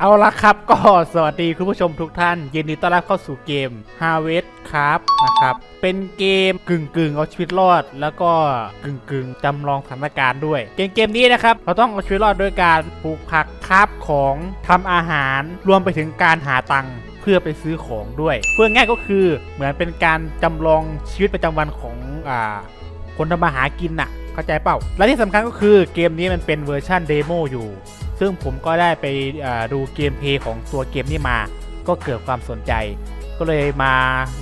เอาละครับก็สวัสดีคุณผู้ชมทุกท่าน ยินดีต้อนรับเข้าสู่เกม Harvest ครับนะครับ เป็นเกมกึ่งกึ่งเอาชีวิตรอด แล้วก็กึ่งกึ่งจำลองสถานการณ์ด้วย เกมเกมนี้นะครับ เราต้องเอาชีวิตรอดด้วยการปลูกผักคราบของทำอาหาร รวมไปถึงการหาตังค์เพื่อไปซื้อของด้วยเพูดง่ายก็คือเหมือนเป็นการจำลองชีวิตประจำวันของอ่าคนทำมาหากินน่ะ เข้าใจเปล่า และที่สำคัญก็คือเกมนี้มันเป็นเวอร์ชันเดโมอยู่ ซึ่งผมก็ได้ไปดูเกมเพย์ของตัวเกมนี้มา ก็เกิดความสนใจ ก็เลยมา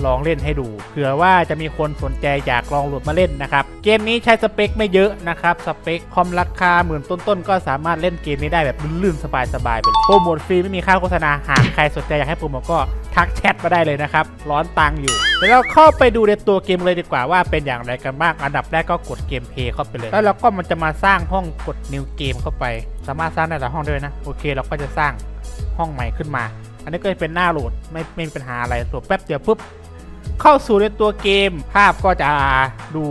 ลองเล่นให้ดูเผื่อว่าจะมีคนสนใจอยากลองโหลดมาเล่นนะครับเกมนี้ใช้สเปคไม่เยอะนะครับสเปคคอมราคาหมื่นต้นๆ ก็สามารถเล่นเกมนี้ได้แบบลื่นๆสบายๆไปเลยโปรโมทฟรีไม่มีค่าโฆษณาหากใครสนใจอยากให้โปรโมทก็ทักแชทมาได้เลยนะครับร้อนตังค์อยู่เดี๋ยวเราเข้าไปดูในตัวเกมเลยดีกว่าว่าเป็นอย่างไรกันบ้างอันดับแรกก็กดเกมเพย์เข้าไปเลย แล้วเราก็มันจะมาสร้างห้องกด new game เข้าไป สามารถสร้างได้หลายห้องด้วยนะ โอเคเราก็จะสร้างห้องใหม่ขึ้นมา อันนี้ก็จะเป็นหน้าโหลดไม่ไม่มีปัญหาอะไรโหลดแป๊บเดียวปุ๊บเข้าสู่ในตัวเกม ภาพก็จะดู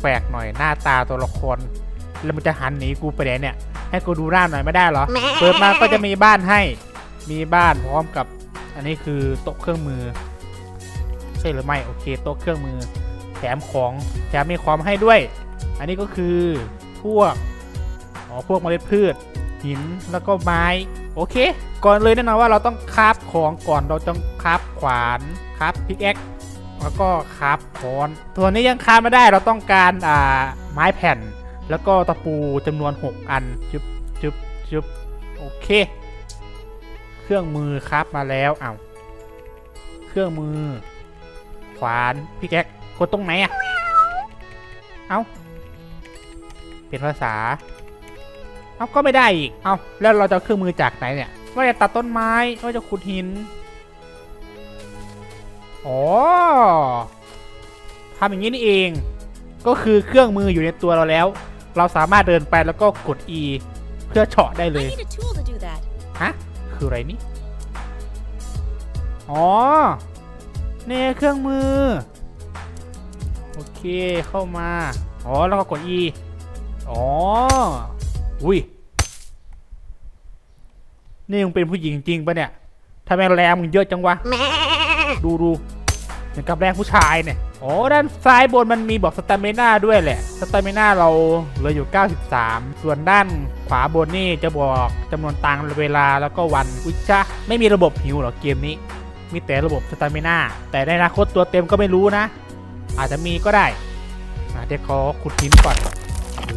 แปลกๆหน่อยหน้าตาตัวละครแล้วมันจะหันหนีกูไปไหนเนี่ย ให้กูดูหน้าหน่อยไม่ได้เหรอ เปิดมาก็จะมีบ้านให้ มีบ้านพร้อมกับ อันนี้คือโต๊ะเครื่องมือ ใช่หรือไม่โอเคโต๊ะเครื่องมือ แถมของแถมมีความให้ด้วย อันนี้ก็คือพวกอ๋อพวกเมล็ดพืช หินแล้วก็ไม้ โอเค ก่อนเลยแน่นอนว่าเราต้องคราฟของก่อนเราต้องคราฟขวานคราฟพิกแอคแล้วก็คราฟค้อนตัวนี้ยังคราฟไม่ได้เราต้องการอ่าไม้แผ่น แล้วก็ตะปูจำนวน 6 อันจึบจึบจึบโอเค เครื่องมือครับมาแล้วเอาเครื่องมือ ขวานพี่แก๊กดตรงไหนอะเอ้าเป็นภาษา เอาก็ไม่ได้อีก เอาแล้วเราจะเอาเครื่องมือจากไหนเนี่ย ว่าจะตัดต้นไม้ว่าจะขุดหินอ๋อทำอย่างนี้นี่เอง ก็คือเครื่องมืออยู่ในตัวเราแล้ว เราสามารถเดินไปแล้วก็กด E เพื่อเฉาะได้เลย I need a tool to do that. ฮะ คืออะไรนี่ อ๋อเนี่ยเครื่องมือ โอเคเข้ามา อ๋อ แล้วก็กด E อ๋อ อุ้ย นี่มึงเป็นผู้หญิงจริงปะเนี่ยทำไมแรงมึงเยอะจังวะ ดูดูอย่างกับแรงผู้ชายเนี่ย อ๋อ ด้านซ้ายบนมันมีบอกสตามิน่าด้วยแหละ สตามิน่าเราเหลืออยู่ 93 ส่วนด้านขวาบนนี่จะบอกจำนวนตังค์เวลาแล้วก็วัน อุยจ้าไม่มีระบบหิวหรอเกมนี้ มีแต่ระบบสตามิน่า แต่ในอนาคตตัวเต็มก็ไม่รู้นะ อาจจะมีก็ได้อะเดี๋ยวขอขุดหินก่อน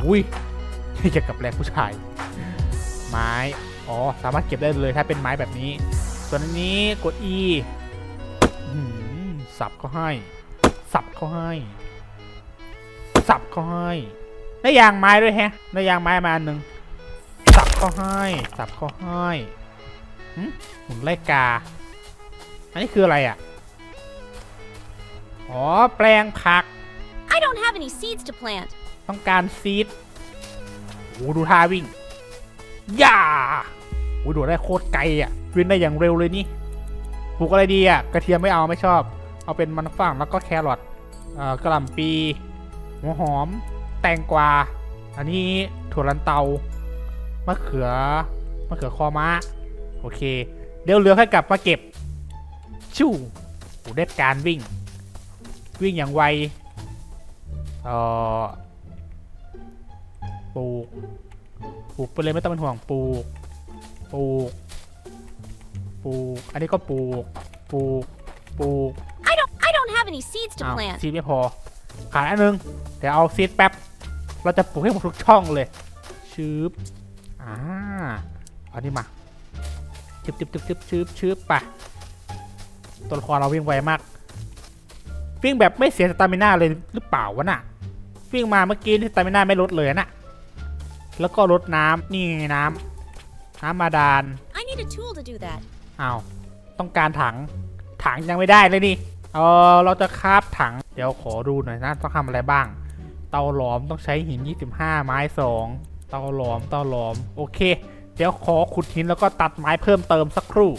อุ้ย เกี่ยวกับแรงผู้ชาย ไม้ อ๋อ สามารถเก็บได้เลยถ้าเป็นไม้แบบนี้ ส่วนอันนี้กด E อื้อหือสับเขาให้ สับเขาให้ สับเขาให้ได้ยางไม้ด้วยแฮะได้ยางไม้มาอันหนึ่งสับเขาให้ สับเขาให้หึหุ่นไล่กา อันนี้คืออะไรอะ อ๋อ แปลงผัก I don't have any seeds to plant. ต้องการซีด โอ้ดูท่าวิ่ง ย่าโอ้โดดได้โคตรไกลอะ วิ่งได้อย่างเร็วเลยนี่ ปลูกอะไรดีอะ กระเทียมไม่เอาไม่ชอบ เอาเป็นมันฝรั่งแล้วก็แครอทกระหล่ำปี หัวหอม แตงกวา อันนี้ถั่วลันเตามะเขือมะเขือคอม้า โอเค เดี๋ยวเหลือแค่กลับมาเก็บ ชู่โอ้ได้การวิ่ง วิ่งอย่างไวเอ่อ ปลูก ปลูกไปเลยไม่ต้องเป็นห่วงปลูก ปลูก ปลูก อันนี้ก็ปลูก ปลูก ปลูก I don't I don't have any seeds to อ้าว plant. ซีดไม่พอ ขาดอันนึง เดี๋ยวเอาซีดแป๊บ เราจะปลูกให้หมดทุกช่องเลยชืบอ่าเอานี่มาชึบชึบชึบชึบชึบชึบไปตัวละครเราวิ่งไวมาก วิ่งแบบไม่เสียสตามิน่าเลยหรือเปล่าวะน่ะ วิ่งมาเมื่อกี้สตามิน่าไม่ลดเลยน่ะ แล้วก็ลดน้ำนี่ไงน้ำน้ำมาดาน I need a tool to do that. อ้าวต้องการถัง ถังยังไม่ได้เลยนี่เออเราจะคราบถัง เดี๋ยวขอดูหน่อยนะต้องทำอะไรบ้าง เตาหลอมต้องใช้หิน 25 ไม้ 2 เตาหลอมเตาหลอมโอเค เดี๋ยวขอขุดหินแล้วก็ตัดไม้เพิ่มเติมสักครู่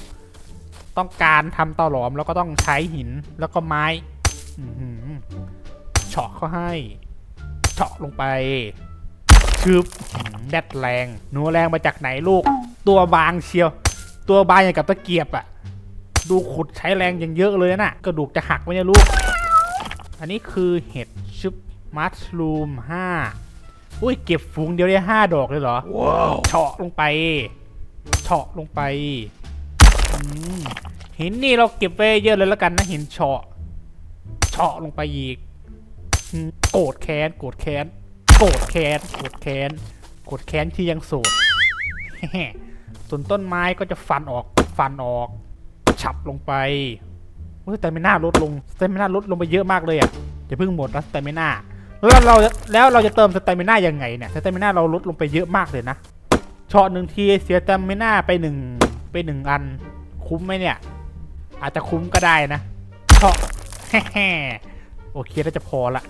ต้องการทำเตาหลอมแล้วก็ต้องใช้หินแล้วก็ไม้อื้อหือเฉาะเขาให้เฉาะลงไป ชึบอื้อหือแดดแรง หนูแรงมาจากไหนลูก ตัวบางเชียว ตัวบานอย่างกับตะเกียบอะดูขุดใช้แรงอย่างเยอะเลยนะกระดูกจะหักไหมเนี่ยลูก อันนี้คือเห็ดชุบมัชรูมห้าอุ้ยเก็บฝูงเดียวได้ห้าดอกเลยเหรอ ว้าวเฉาะลงไปเฉาะลงไปอืมหินนี่เราเก็บไว้เยอะเลยแล้วกันนะหินเฉาะเฉาะลงไปอีกอืมโกรธแค้นโกรธแค้นโกรธแค้นโกรธแค้นโกรธแค้นที่ยังโสดส่วนต้นไม้ก็จะฟันออกฟันออก ฉับลงไปเฮ้ยแต่ไม่น่าลดลงแต่ไม่น่าลดลงไปเยอะมากเลยอะอย่าเพิ่งหมดนะแต่ไม่น่าแล้วเราแล้วเราจะเติมสเตมิน่ายังไงเนี่ยสเตมิน่าเราลดลงไปเยอะมากเลยนะช็อตหนึ่งทีเสียสเตมิน่าไปหนึ่งไปหนึ่งอัน คุ้มไหมเนี่ย อาจจะคุ้มก็ได้นะช็อตโอเคน่าจะพอละ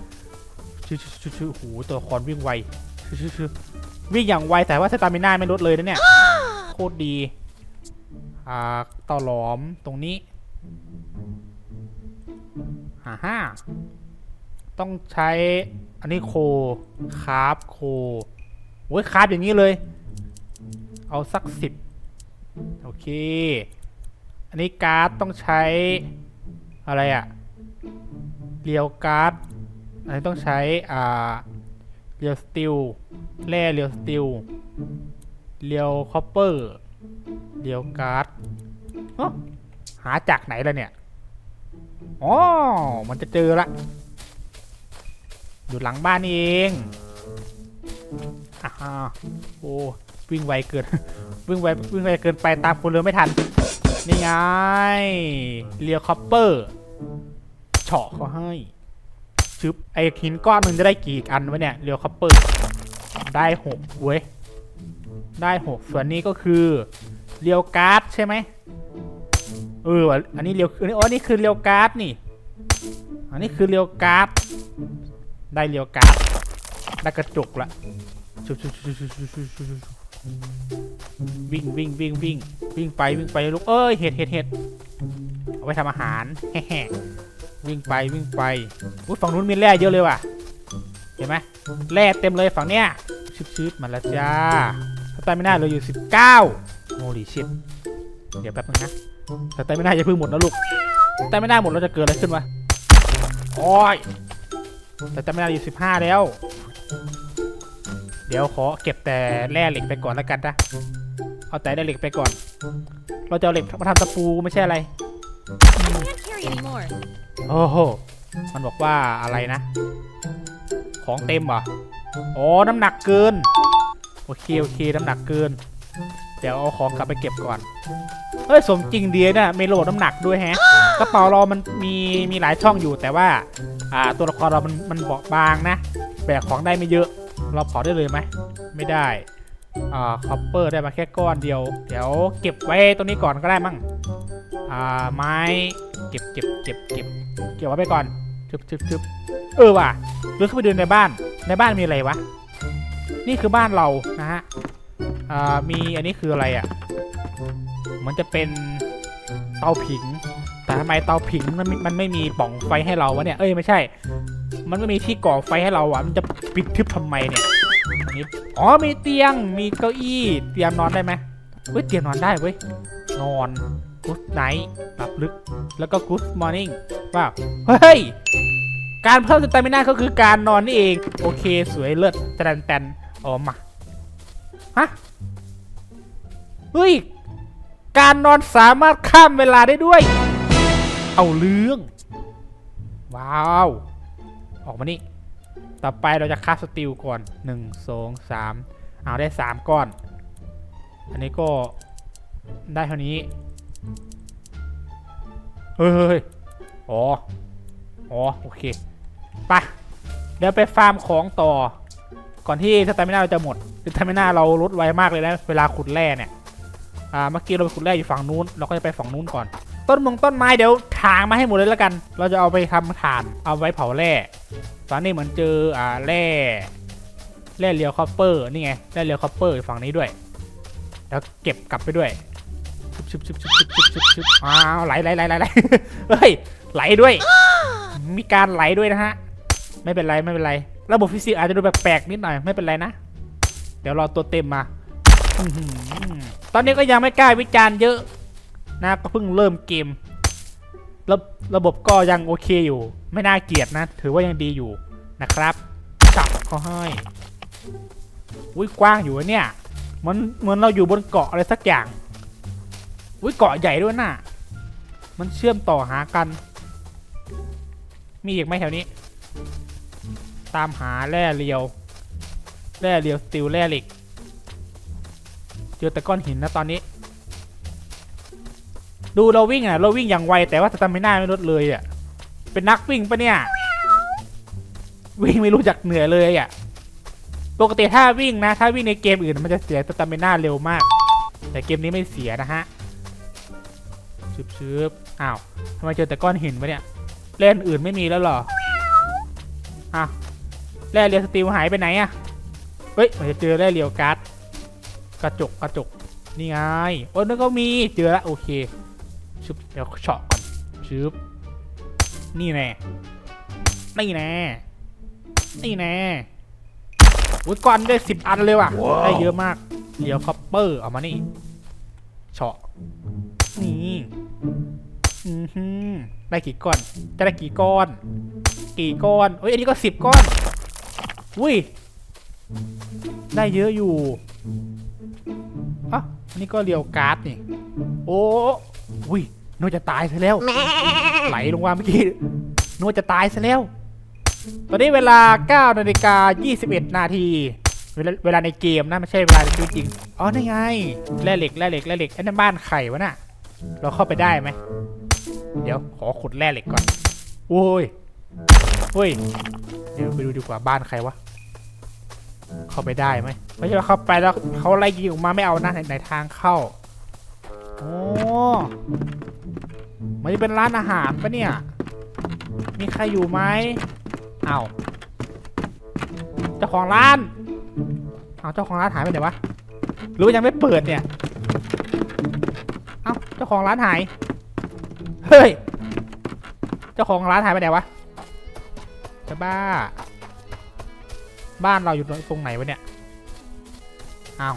ชื่อชื่อชื่อชื่อโอ้โหตัวละครวิ่งไวชื่อชื่อชื่อวิ่งอย่างไวแต่ว่าสเตมิน่าไม่ลดเลยนะเนี่ยโคตรดีอ่าเต่าหลอมตรงนี้ฮ่าฮ่าต้องใช้อันนี้โคคาร์บโคโอ้ยคาร์บอย่างนี้เลย เอาสักสิบโอเค อันนี้การ์ดต้องใช้อะไรอะเรียวการ์ด อันนี้ต้องใช้อ่าเรียวสติลแร่เรียวสติลเรียวคอปเปอร์เรียวการ์ดเอ้อหาจากไหนล่ะเนี่ยอ๋อมันจะเจอละ อยู่หลังบ้านนี่เองอ่าโอ้วิ่งไวเกิน วิ่งไววิ่งไวเกินไปตามคนเรือไม่ทัน นี่ไงเรียวคอปเปอร์เฉาะเขาให้ ชึบไอหินก้อนนึงจะได้กี่อันวะเนี่ยเรียวคัพเปอร์ได้หกเว้ยได้หกส่วนนี้ก็คือเรียวการ์ดใช่ไหมเอออันนี้เรียวอันนี้อ๋อนี่คือเรียวการ์ดนี่อันนี้คือเรียวการ์ดได้เรียวการ์ดได้กระจกละวิ่งวิ่งวิ่งวิ่งวิ่งไปวิ่งไปลูกเอ้ยเห็ดเห็ดเห็ดเอาไปทำอาหารแห่ วิ่งไปวิ่งไปอุ้ยฝั่งนู้นมีแร่เยอะเลยว่ะ เห็นไหมแร่เต็มเลยฝั่งเนี้ยชืบๆมาแล้วจ้าสแตมิน่าเราอยู่ 19โอ้ดิชิตเดี๋ยวแป๊บนึงนะสแตมิน่าจะเพิ่งหมดนะลูกสแตมิน่าหมดเราจะเกิดอะไรขึ้นวะโอ้ยสแตมิน่าอยู่15 แล้ว เดี๋ยวขอเก็บแต่แร่เหล็กไปก่อนแล้วกันนะ เอาแต่แร่เหล็กไปก่อน เราจะเอาเหล็กมาทำตะปูไม่ใช่อะไร โอ้โห มันบอกว่าอะไรนะ ของเต็มเหรอ อ๋อ น้ำหนักเกิน โอเค โอเค น้ำหนักเกิน เดี๋ยวเอาของกลับไปเก็บก่อน เฮ้ย สมจริงเดียนะไม่โหลดน้ำหนักด้วยแฮะ กระเป๋าเรามันมีมีหลายช่องอยู่แต่ว่า อ่า ตัวละครเรามันมันเบาบางนะ แบกของได้ไม่เยอะ เราเผาได้เลยไหม ไม่ได้ อ่า คอปเปอร์ได้มาแค่ก้อนเดียว เดี๋ยวเก็บไว้ตรงนี้ก่อนก็ได้มั้ง อ่าไม้เก็บเก็บเก็บเก็บเก็บไว้ไปก่อนชึบชึบชึบเออว่ะลือกเข้าไปดูในบ้าน ในบ้านมีอะไรวะ นี่คือบ้านเรานะฮะอ่ามีอันนี้คืออะไรอะ่ะ มันจะเป็นเตาผิง แต่ทำไมเตาผิงมันมันไม่มีปล่องไฟให้เราวะเนี่ย เอ้ยไม่ใช่ มันไม่มีที่ก่อไฟให้เราอะ มันจะปิดทึบทำไมเนี่ยนี้อ๋อมีเตียง มีเก้าอี้ เตียงนอนได้ไหมเฮ้ยเตียงนอนได้เว้ย นอน กุ๊ดไนท์หลับลึก แล้วก็กุ๊ดมอร์นิ่งว้าว เฮ้ย การเพิ่มสเตมิน่าก็คือการนอนนี่เอง โอเค สวยเลิศแตนแตนออกมาฮะ เฮ้ย การนอนสามารถข้ามเวลาได้ด้วย เอาเรื่อง ว้าว ออกมานี่ ต่อไปเราจะคาสติลก่อน1 2 3เอาได้3ก้อน อันนี้ก็ได้เท่านี้ ฮ้ยเฮ้ยอ๋อ อ๋อ โอเคไปเดี๋ยวไปฟาร์มของต่อ ก่อนที่สตามิน่าเราจะหมดสตามิน่าเราลดไวมากเลยนะ เวลาขุดแร่เนี่ย อ่า เมื่อกี้เราไปขุดแร่อยู่ฝั่งนู้น เราก็จะไปฝั่งนู้นก่อน ต้นมงต้นไม้เดี๋ยวถางมาให้หมดเลยแล้วกัน เราจะเอาไปทำถ่าน เอาไว้เผาแร่ ตอนนี้เหมือนเจอ อ่า แร่ แร่เรียวคอปเปอร์ นี่ไง แร่เรียวคอปเปอร์อยู่ฝั่งนี้ด้วย แล้วเก็บกลับไปด้วย ชุบชุบชุบชุบชุบชุบชุบชุบอ้าวไหลไหลไหลไหลไหลเฮ้ยไหลด้วย มีการไหลด้วยนะฮะ ไม่เป็นไรไม่เป็นไร ระบบฟิสิกส์อาจจะดูแปลกๆนิดหน่อยไม่เป็นไรนะ เดี๋ยวรอตัวเต็มมา ตอนนี้ก็ยังไม่กล้าวิจารณ์เยอะนะก็เพิ่งเริ่มเกม ระระบบก็ยังโอเคอยู่ ไม่น่าเกลียดนะ ถือว่ายังดีอยู่นะครับจับเขาให้อุ้ยกว้างอยู่เนี่ย เหมันเหมือนเราอยู่บนเกาะอะไรสักอย่าง อุ้ยเกาะใหญ่ด้วยน่ะ มันเชื่อมต่อหากัน มีอีกไหมแถวนี้ ตามหาแร่เรียว แร่เรียวสติลแร่เหล็ก เจอแต่ก้อนหินนะตอนนี้ ดูเราวิ่งอะ เราวิ่งอย่างไวแต่ว่าสตามิน่าไม่ลดเลยอะ เป็นนักวิ่งปะเนี่ย วิ่งไม่รู้จักเหนื่อยเลยอะ ปกติถ้าวิ่งนะ ถ้าวิ่งในเกมอื่นมันจะเสียสตามิน่าเร็วมาก แต่เกมนี้ไม่เสียนะฮะ ชึบชึบอ้าวทำไมเจอแต่ก้อนหินวะเนี่ย เล่นอื่นไม่มีแล้วเหรออ้าวแร่เรียวสติลหายไปไหนอะเฮ้ยมันจะเจอแร่เรียวการ์ดกระจกกระจกนี่ไงโอ้นั่นก็มีเจอแล้วโอเคชึบเดี๋ยวเฉาะก่อนชึบนี่แน่นี่แน่นี่แน่อุ้ยก้อนได้สิบอันเลยว่ะ ได้เยอะมาก เดี๋ยวคอปเปอร์เอามานี่เฉาะ นี่อือหือได้กี่ก้อน จะได้กี่ก้อน กี่ก้อนเอ้ยอันนี้ก็สิบก้อน อุ้ย ได้เยอะอยู่อะอันนี้ก็เรียวการ์ดนี่ โอ้อุ้ยนึกว่าจะตายซะแล้ว ไหลลงมาเมื่อกี้นึกว่าจะตายซะแล้ว ตอนนี้เวลา9นาฬิกา21 นาทีเวลาเวลาในเกมนะไม่ใช่เวลาในชีวิตจริง อ๋อนี่ไงแร่เหล็กแร่เหล็กแร่เหล็กไอ้นั่นบ้านไข่วะน่ะ เราเข้าไปได้ไหม เดี๋ยวขอขุดแร่เหล็กก่อน โอ้ยโอ้ย เดี๋ยวไปดูดีกว่าบ้านใครวะ เข้าไปได้ไหมไม่ใช่ว่าเข้าไปแล้วเขาไล่ยิงออกมาไม่เอานะในในทางเข้า โอ้มันจะเป็นร้านอาหารปะเนี่ย มีใครอยู่ไหมเอาวเจ้าของร้าน เอาวเจ้าของร้านหายไปไหนวะ หรือว่ายังไม่เปิดเนี่ยเอ้าเจ้า ของร้านหาย เฮ้ย เจ้าของร้านหายไปไหนวะ จะบ้า บ้านเราอยู่ตรงไหนวะเนี่ย อ้าว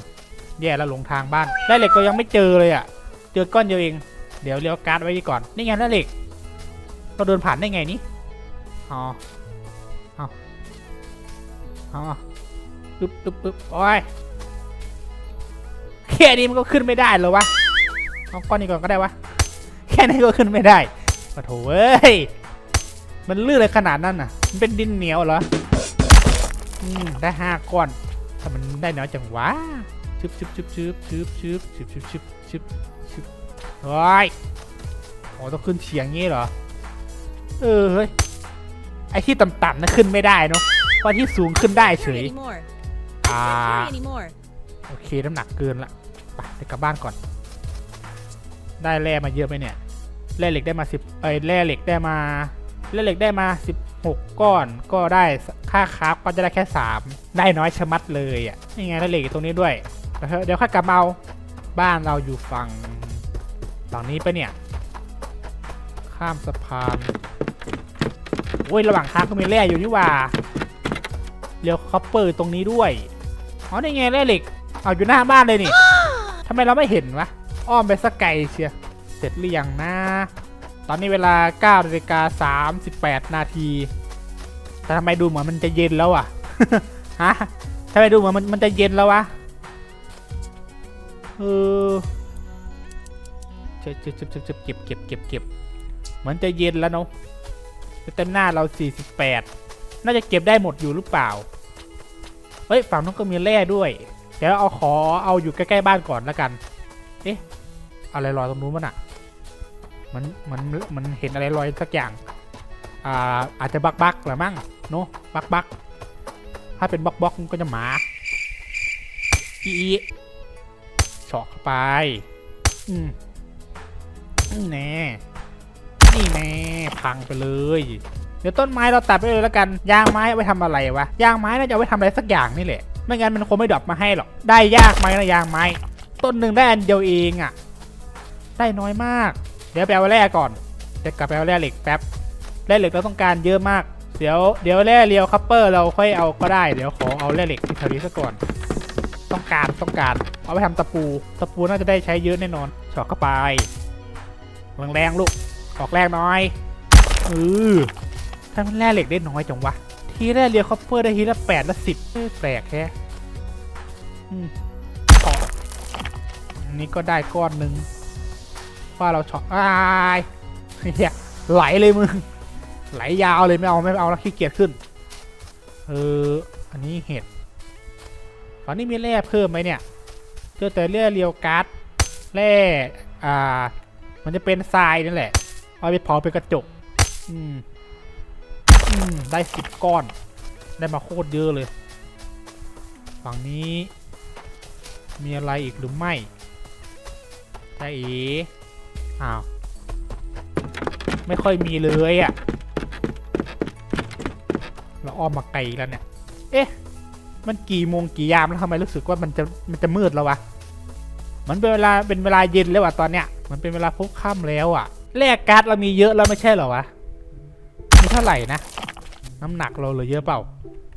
แย่แล้วหลงทางบ้าน ได้เหล็กก็ยังไม่เจอเลยอะ่ะ เจอก้อนเดียวเอง เดี๋ยวเลี้ยวการ์ดไว้ดีก่อน นี่ไงได้เหล็ก เราเดินผ่านได้ไงนี่ อ๋อเอาอ๋อปึ๊บปึ๊บปึ๊บโอ้ยแค่นี้มันก็ขึ้นไม่ได้เหรอวะ เอาก้อนนี้ก่อนก็ได้วะ แค่นี้ก็ขึ้นไม่ได้ปะโถเอ้ย มันลื่นเลยขนาดนั้นน่ะ มันเป็นดินเหนียวเหรอ อืม ได้ห้าก้อนถ้ามันได้น้อยจังวะชึบชึบชึบชึบชึบชึบชึบชึบชึบชึบชึบเฮ้ยโอ้ต้องขึ้นเฉียงงี้เหรอ เออเฮ้ย ไอที่ต่ำๆนะขึ้นไม่ได้เนาะตอนที่สูงขึ้นได้เฉย อ่า โอเคน้ำหนักเกินละ ไปเดี๋ยวกลับบ้านก่อน ได้แร่มาเยอะไหมเนี่ยแร่เหล็กได้มาสิบเอ้ยแร่เหล็กได้มาแร่เหล็กได้มาสิบหกก้อนก็ได้ค่าคราฟก็จะได้แค่สามได้น้อยชะมัดเลยอะนี่ไงแร่เหล็กตรงนี้ด้วยเดี๋ยวค่อยกลับมาเอาบ้านเราอยู่ฝั่งฝั่งนี้ปะเนี่ย ข้ามสะพานโอ้ยระหว่างทางก็มีแร่อยู่นี่ว่าเรียวคอปเปอร์ตรงนี้ด้วยอ๋อนี่ไงแร่เหล็กเอาอยู่หน้าบ้านเลยนี่ทำไมเราไม่เห็นวะ อ้อมไปสักไกลเชียเสร็จหรือยังนะ ตอนนี้เวลา9นาฬิกา38 นาที แต่ทำไมดูเหมือนมันจะเย็นแล้วอะฮะทำไมดูเหมือนมันมันจะเย็นแล้ววะ เออเจ็บเจ็บเจ็บเจ็บเก็บเก็บเก็บเก็บเหมือนจะเย็นแล้วเนาะเต็มหน้าเรา 48 น่าจะเก็บได้หมดอยู่หรือเปล่า เฮ้ย ฝั่งนู้นก็มีแร่ด้วย เดี๋ยวเอาขอเอาอยู่ใกล้ ๆ บ้านก่อนแล้วกัน เอ๊ะ อะไรลอยตรงนู้นมันอะมันมันมันเห็นอะไรลอยสักอย่าง อ่าอาจจะบักบักๆหรือมั้งเนอะบักบักถ้าเป็นบักบักมันก็จะหมาอีอีเฉาะไป อืมนี่แน่นี่แน่พังไปเลย เดี๋ยวต้นไม้เราตัดไปเลยแล้วกันยางไม้เอาไว้ทำอะไรวะยางไม้น่าจะเอาไว้ทำอะไรสักอย่างนี่แหละไม่งั้นมันคงไม่ดรอปมาให้หรอก ได้ยากไหมนะยางไม้ ต้นหนึ่งได้อันเดียวเองอะ่ะ ได้น้อยมาก เดี๋ยวไปเอาแร่ก่อน เดี๋ยวกลับไปเอาแร่เหล็กแป๊บ แร่เหล็กเราต้องการเยอะมาก เดี๋ยวเดี๋ยวแร่เรียวคัพเปอร์เราค่อยเอาก็ได้ เดี๋ยวขอเอาแร่เหล็กที่แถวนี้ซะก่อน ต้องการต้องการ เอาไปทำตะปู ตะปูน่าจะได้ใช้เยอะแน่นอนฉาะเข้าไปแรงๆลูก ออกแรงหน่อยเออถ้ามันแร่เหล็กได้น้อยจังวะ ทีแรกเรียคอปเปอร์ได้ทีละแปดละสิบแปลกแค่อืมเฉาะอันนี้ก็ได้ก้อนหนึ่ง ว่าเราเฉาะอ้ายเฮียไหลเลยมึง ไหลยาวเลยไม่เอาไม่เอาแล้วขี้เกียจขึ้น เออ อันนี้เห็ด ตอนนี้มีแร่เพิ่มไหมเนี่ยเจอแต่แร่เรียวการ์ดแร่อ่า มันจะเป็นทรายนั่นแหละ เอาไปเผาเป็นกระจก อืม อืม ได้สิบก้อน ได้มาโคตรเยอะเลย ฝั่งนี้ มีอะไรอีกหรือไม่ใช่อี อ้าว ไม่ค่อยมีเลยอะ่ะ เราอ้อมมาไกลแล้วเนี่ย เอ๊ะ มันกี่โมงกี่ยามแล้วทำไมรู้สึกว่ามันจะมันจะมืดแล้ววะ มันเป็นเวลาเป็นเวลาเย็นแล้วอะตอนเนี้ย มันเป็นเวลาพบค่ำแล้วอะแลกการ์ดเรามีเยอะแล้วไม่ใช่เหรอวะมีเท่าไหร่นะ น้ำหนักเราเหลือเยอะเปล่า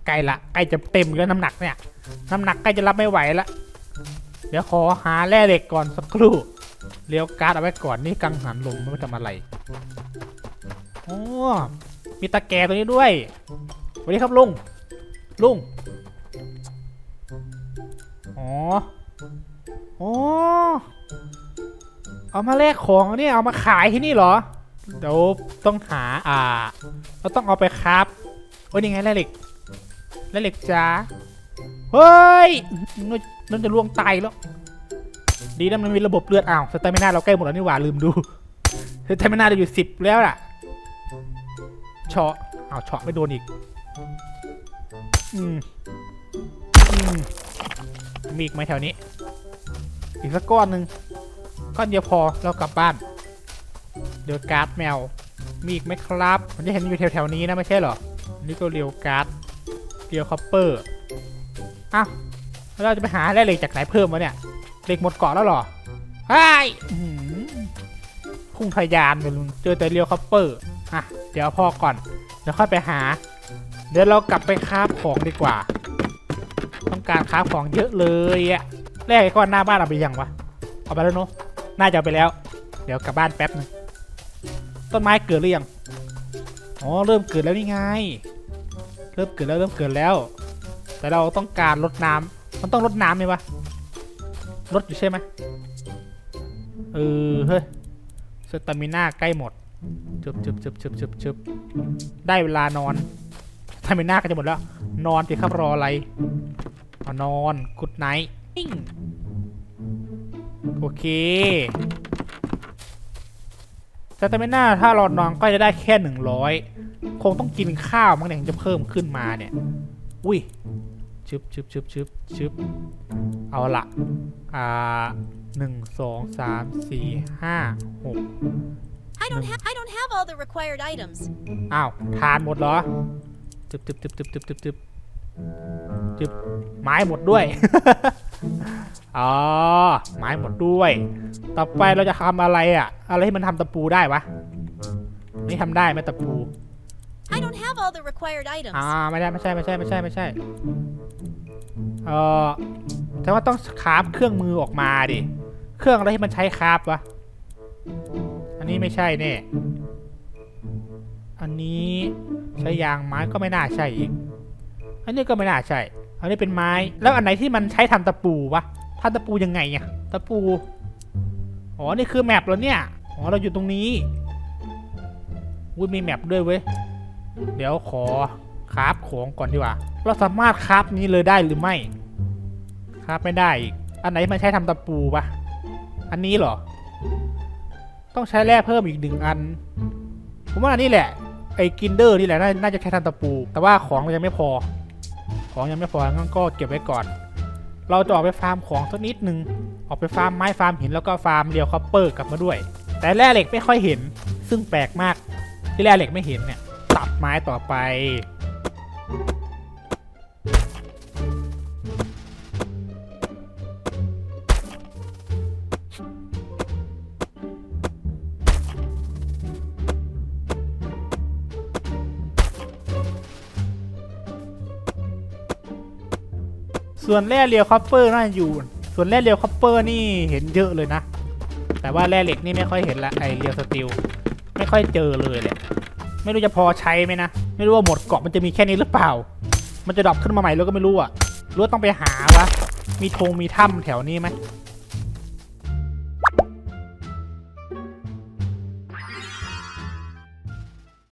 ใกล้ละใกล้จะเต็มแล้วน้ำหนักเนี่ย น้ำหนักใกล้จะรับไม่ไหวละ เดี๋ยวขอหาแร่เหล็กก่อนสักครู่ เลี้ยวการ์ดเอาไว้ก่อนนี่กังหันลมไม่ทำอะไรโอ้มีตะแกรงตัวนี้ด้วยสวัสดีครับลุงลุงอ๋ออ๋อเอามาแลกของเนี่ยเอามาขายที่นี่เหรอเดี๋ยวต้องหาอ่าเราต้องเอาไปครับโอ้ยนี่ไงแร่เหล็กแร่เหล็กจ้าเฮ้ยนั่นนั่นจะล่วงตายแล้ว ดีนะมันมีระบบเลือดอ้าวสเตมินาเราใกล้หมดแล้วนี่หว่าลืมดูสเตมินาเราอยู่สิบแล้วล่ะเฉาะอ้าวเฉาะไม่โดนอีก อืมอืมมีอีกไหมแถวนี้ อีกสักก้อนหนึ่งก้อนเดียวพอเรากลับบ้าน เดี๋ยวการ์ดแมว มีอีกไหมครับมันจะเห็นอยู่แถวๆนี้นะไม่ใช่เหรอ นี่ก็เรียวการ์ดเรียวคอปเปอร์อ้าวเราจะไปหาแร่เล็กจากไหนเพิ่มวะเนี่ย เหล็กหมดเกาะแล้วหรอไอ้พุ่งทะยานไปลุงเจอแต่เรียวคอปเปอร์อะเดี๋ยวพ่อก่อน เดี๋ยวค่อยไปหา เดี๋ยวเรากลับไปคาฟของดีกว่า ต้องการคาฟของเยอะเลยอะแรกไอ้ก้อนหน้าบ้านเอาไปยังวะ เอาไปแล้วเนอะน่าจะเอาไปแล้ว เดี๋ยวกลับบ้านแป๊บนึงต้นไม้เกิดหรือยัง อ๋อเริ่มเกิดแล้วนี่ไง เริ่มเกิดแล้วเริ่มเกิดแล้ว แต่เราต้องการรดน้ำมันต้องรดน้ำไหมวะ รดอยู่ใช่ไหมเออเฮ้ยสตามิน่าใกล้หมดจึบจึบจึบจึบจึบจึบได้เวลานอนสตามิน่าก็จะหมดแล้ว นอนสิครับรออะไรอนอนกุดไนท์โอเคสตามิน่าถ้าเรานอนก็จะได้แค่หนึ่งร้อยคงต้องกินข้าวมั้งเนี่ยถึงจะเพิ่มขึ้นมาเนี่ย อุ้ย ชึบชึบชึบชึบชึบเอาละอ่าหนึ่งสองสามสี่ห้าหก I don't have I don't have all the required items. อ้าวทานหมดเหรอจึบจึบจึบจึบจึบจึบจึบจึบไม้หมดด้วย อ๋อไม้หมดด้วย ต่อไปเราจะทำอะไรอะ อะไรที่มันทำตะปูได้วะนี่ทำได้ไหมตะปู I don't have all the required items. อ่าไม่ได้ไม่ใช่ไม่ใช่ไม่ใช่ไม่ใช่ เออแต่ว่าต้องคราฟเครื่องมือออกมาดิ เครื่องอะไรที่มันใช้คราฟวะ อันนี้ไม่ใช่แน่ อันนี้ใช้ยางไม้ก็ไม่น่าใช่อีก อันนี้ก็ไม่น่าใช่ อันนี้เป็นไม้ แล้วอันไหนที่มันใช้ทำตะปูวะทำตะปูยังไงอะตะปู อ๋อ นี่คือแมปแล้วเนี่ย อ๋อ เราอยู่ตรงนี้อุ้ยมีแมปด้วยเว้ย เดี๋ยวขอ คราฟของก่อนดีกว่า เราสามารถคราฟนี้เลยได้หรือไม่ คราฟไม่ได้อีก อันไหนมันใช้ทำตะปูปะอันนี้เหรอ ต้องใช้แร่เพิ่มอีกหนึ่งอัน ผมว่าอันนี้แหละ ไอ้กินเดอร์นี่แหละน,น่าจะใช้ทำตะปู แต่ว่าของมันยังไม่พอ ของยังไม่พองั้นก็เก็บไว้ก่อน เราจะออกไปฟาร์มของสักนิดนึง ออกไปฟาร์มไม้ฟาร์มหินแล้วก็ฟาร์มเรียวคอปเปอร์กลับมาด้วย แต่แร่เหล็กไม่ค่อยเห็น ซึ่งแปลกมากที่แร่เหล็กไม่เห็นเนี่ยตัดไม้ต่อไป ส่วนแร่เรียวคอปเปอร์น่าอยู่ ส่วนแร่เรียวคัพเปอร์นี่เห็นเยอะเลยนะ แต่ว่าแร่เหล็กนี่ไม่ค่อยเห็นละไอเรียวสติลไม่ค่อยเจอเลยแหละไม่รู้จะพอใช้ไหมนะ ไม่รู้ว่าหมดเกาะมันจะมีแค่นี้หรือเปล่า มันจะดรอปขึ้นมาใหม่แล้วก็ไม่รู้อะรู้ต้องไปหาวะมีธงมีถ้ำแถวนี้ไหม